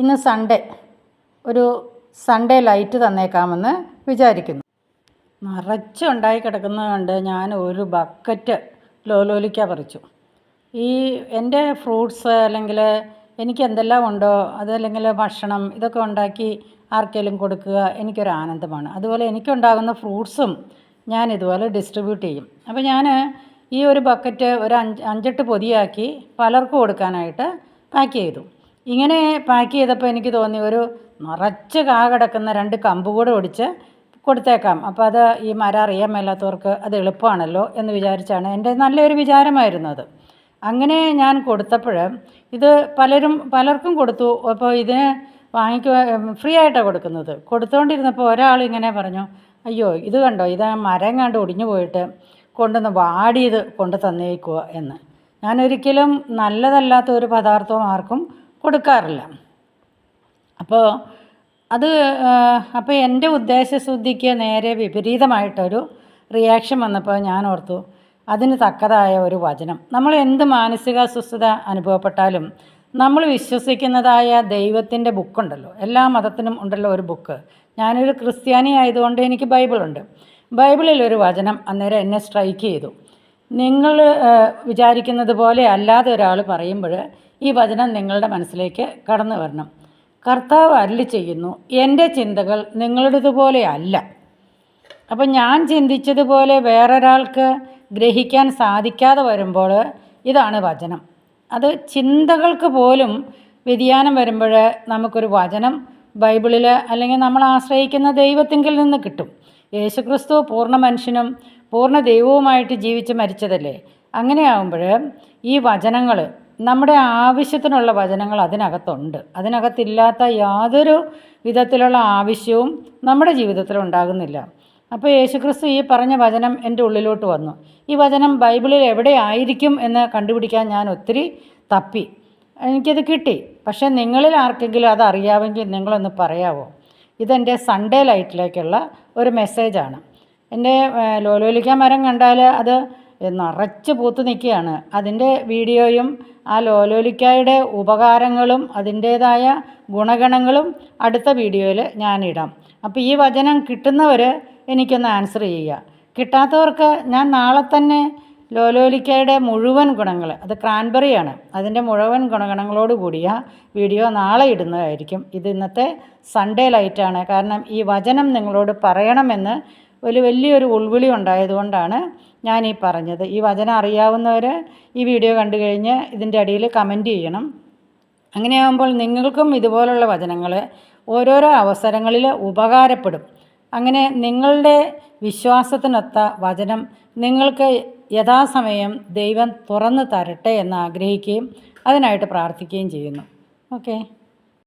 ഇന്ന് സൺഡേ ഒരു Sunday light തന്നേക്കാമെന്ന് വിചാരിക്കുന്നു. നിറച്ചുണ്ടായി കിടക്കുന്നത് കണ്ട് ഞാൻ ഒരു ബക്കറ്റ് ലോലോലിക്ക പറിച്ചു. ഈ എന്റെ ഫ്രൂട്ട്സ് അല്ലെങ്കിൽ എനിക്ക് എന്തെല്ലാം ഉണ്ടോ അതല്ലെങ്കിൽ ഭക്ഷണം ഇതൊക്കെ ഉണ്ടാക്കി ആർക്കെങ്കിലും കൊടുക്കുക എനിക്കൊരു ആനന്ദമാണ്. അതുപോലെ എനിക്കുണ്ടാകുന്ന ഫ്രൂട്ട്സും ഞാൻ ഇതുപോലെ ഡിസ്ട്രിബ്യൂട്ട് ചെയ്യും. അപ്പോൾ ഞാൻ ഈ ഒരു ബക്കറ്റ് ഒരു അഞ്ച് അഞ്ചെട്ട് പൊതിയാക്കി പലർക്കും കൊടുക്കാനായിട്ട് പാക്ക് ചെയ്തു. ഇങ്ങനെ പാക്ക് ചെയ്തപ്പോൾ എനിക്ക് തോന്നി ഒരു നിറച്ച് കാ കിടക്കുന്ന രണ്ട് കമ്പ് കൂടെ ഒടിച്ച് കൊടുത്തേക്കാം. അപ്പോൾ അത് ഈ മരം അറിയാൻ മേലാത്തവർക്ക് അത് എളുപ്പമാണല്ലോ എന്ന് വിചാരിച്ചാണ് എന്റെ നല്ലൊരു വിചാരമായിരുന്നു അത്. അങ്ങനെ ഞാൻ കൊടുത്തപ്പോൾ ഇത് പലരും പലർക്കും കൊടുത്തു. അപ്പോൾ ഇതിന് വാങ്ങിക്കുക ഫ്രീ ആയിട്ടാണ് കൊടുക്കുന്നത്. കൊടുത്തുകൊണ്ടിരുന്നപ്പോൾ ഒരാൾ ഇങ്ങനെ പറഞ്ഞു അയ്യോ ഇത് കണ്ടോ? ഇത് മരം കണ്ട് ഒടിഞ്ഞു പോയിട്ട് കൊണ്ടുവന്ന് വാടിയത് കൊണ്ട് തന്നേക്കുക എന്ന്. ഞാനൊരിക്കലും നല്ലതല്ലാത്ത ഒരു പദാർത്ഥവും ആർക്കും കൊടുക്കാറില്ല. അപ്പോൾ അത് അപ്പോൾ എന്റെ ഉദ്ദേശശുദ്ധിക്ക് നേരെ വിപരീതമായിട്ടൊരു റിയാക്ഷൻ വന്നപ്പോൾ ഞാൻ ഓർത്തു അതിന് തക്കതായ ഒരു വചനം. നമ്മൾ എന്ത് മാനസിക അസ്വസ്ഥത അനുഭവപ്പെട്ടാലും നമ്മൾ വിശ്വസിക്കുന്നതായ ദൈവത്തിന്റെ ബുക്കുണ്ടല്ലോ എല്ലാ മതത്തിനും ഉണ്ടല്ലോ ഒരു ബുക്ക്. ഞാനൊരു ക്രിസ്ത്യാനി ആയതുകൊണ്ട് എനിക്ക് ബൈബിളുണ്ട്. ബൈബിളിൽ ഒരു വചനം അന്നേരം എന്നെ സ്ട്രൈക്ക് ചെയ്തു. നിങ്ങൾ വിചാരിക്കുന്നത് പോലെ അല്ലാതെ ഒരാൾ പറയുമ്പോൾ ഈ വചനം നിങ്ങളുടെ മനസ്സിലേക്ക് കടന്നു വരണം. കർത്താവ് അരുളി ചെയ്യുന്നു എന്റെ ചിന്തകൾ നിങ്ങളുടേതുപോലെ അല്ല. അപ്പം ഞാൻ ചിന്തിച്ചതുപോലെ വേറൊരാൾക്ക് ഗ്രഹിക്കാൻ സാധിക്കാതെ വരുമ്പോൾ ഇതാണ് വചനം. അത് ചിന്തകൾക്ക് പോലും വ്യതിയാനം വരുമ്പോൾ നമുക്കൊരു വചനം ബൈബിളിൽ അല്ലെങ്കിൽ നമ്മൾ ആശ്രയിക്കുന്ന ദൈവത്തിങ്കിൽ നിന്ന് കിട്ടും. യേശുക്രിസ്തു പൂർണ മനുഷ്യനും പൂർണ ദൈവവുമായിട്ട് ജീവിച്ച് മരിച്ചതല്ലേ? അങ്ങനെയാകുമ്പോൾ ഈ വചനങ്ങൾ നമ്മുടെ ആവശ്യത്തിനുള്ള വചനങ്ങൾ അതിനകത്തുണ്ട്. അതിനകത്തില്ലാത്ത യാതൊരു വിധത്തിലുള്ള ആവശ്യവും നമ്മുടെ ജീവിതത്തിൽ ഉണ്ടാകുന്നില്ല. അപ്പോൾ യേശുക്രിസ്തു ഈ പറഞ്ഞ വചനം എന്റെ ഉള്ളിലോട്ട് വന്നു. ഈ വചനം ബൈബിളിൽ എവിടെ ആയിരിക്കും എന്ന് കണ്ടുപിടിക്കാൻ ഞാൻ ഒത്തിരി തപ്പി. എനിക്കത് കിട്ടി. പക്ഷേ നിങ്ങളിൽ ആർക്കെങ്കിലും അത് അറിയാമെങ്കിൽ നിങ്ങളൊന്ന് പറയാമോ ഇതെന്റെ സൺഡേ ലൈറ്റിലേക്കുള്ള ഒരു മെസ്സേജാണ്. എന്റെ ലോലോലിക്ക മരം കണ്ടാൽ അത് നിറച്ച് പൂത്ത് നിൽക്കുകയാണ്. അതിന്റെ വീഡിയോയും ആ ലോലോലിക്കായുടെ ഉപകാരങ്ങളും അതിന്റേതായ ഗുണഗണങ്ങളും അടുത്ത വീഡിയോയിൽ ഞാനിടാം. അപ്പോൾ ഈ വചനം കിട്ടുന്നവർ എനിക്കൊന്ന് ആൻസർ ചെയ്യുക. കിട്ടാത്തവർക്ക് ഞാൻ നാളെ തന്നെ ലോലോലിക്കയുടെ മുഴുവൻ ഗുണങ്ങൾ അത് ക്രാൻബെറിയാണ് അതിന്റെ മുഴുവൻ ഗുണഗണങ്ങളോട് കൂടിയ വീഡിയോ നാളെ ഇടുന്നതായിരിക്കും. ഇത് ഇന്നത്തെ സൺഡേ ലൈറ്റാണ്. കാരണം ഈ വചനം നിങ്ങളോട് പറയണമെന്ന് ഒരു വലിയൊരു ഉൾവിളി ഉണ്ടായതുകൊണ്ടാണ് ഞാൻ ഈ പറഞ്ഞത്. ഈ വചനം അറിയാവുന്നവർ ഈ വീഡിയോ കണ്ടു കഴിഞ്ഞ് ഇതിന്റെ അടിയിൽ കമന്റ് ചെയ്യണം. അങ്ങനെയാകുമ്പോൾ നിങ്ങൾക്കും ഇതുപോലുള്ള വചനങ്ങൾ ഓരോരോ അവസരങ്ങളിൽ ഉപകാരപ്പെടും. അങ്ങനെ നിങ്ങളുടെ വിശ്വാസത്തിനൊത്ത വചനം നിങ്ങൾക്ക് യഥാസമയം ദൈവം തുറന്നു തരട്ടെ എന്ന് ആഗ്രഹിക്കുകയും അതിനായിട്ട് പ്രാർത്ഥിക്കുകയും ചെയ്യുന്നു. ഓക്കേ?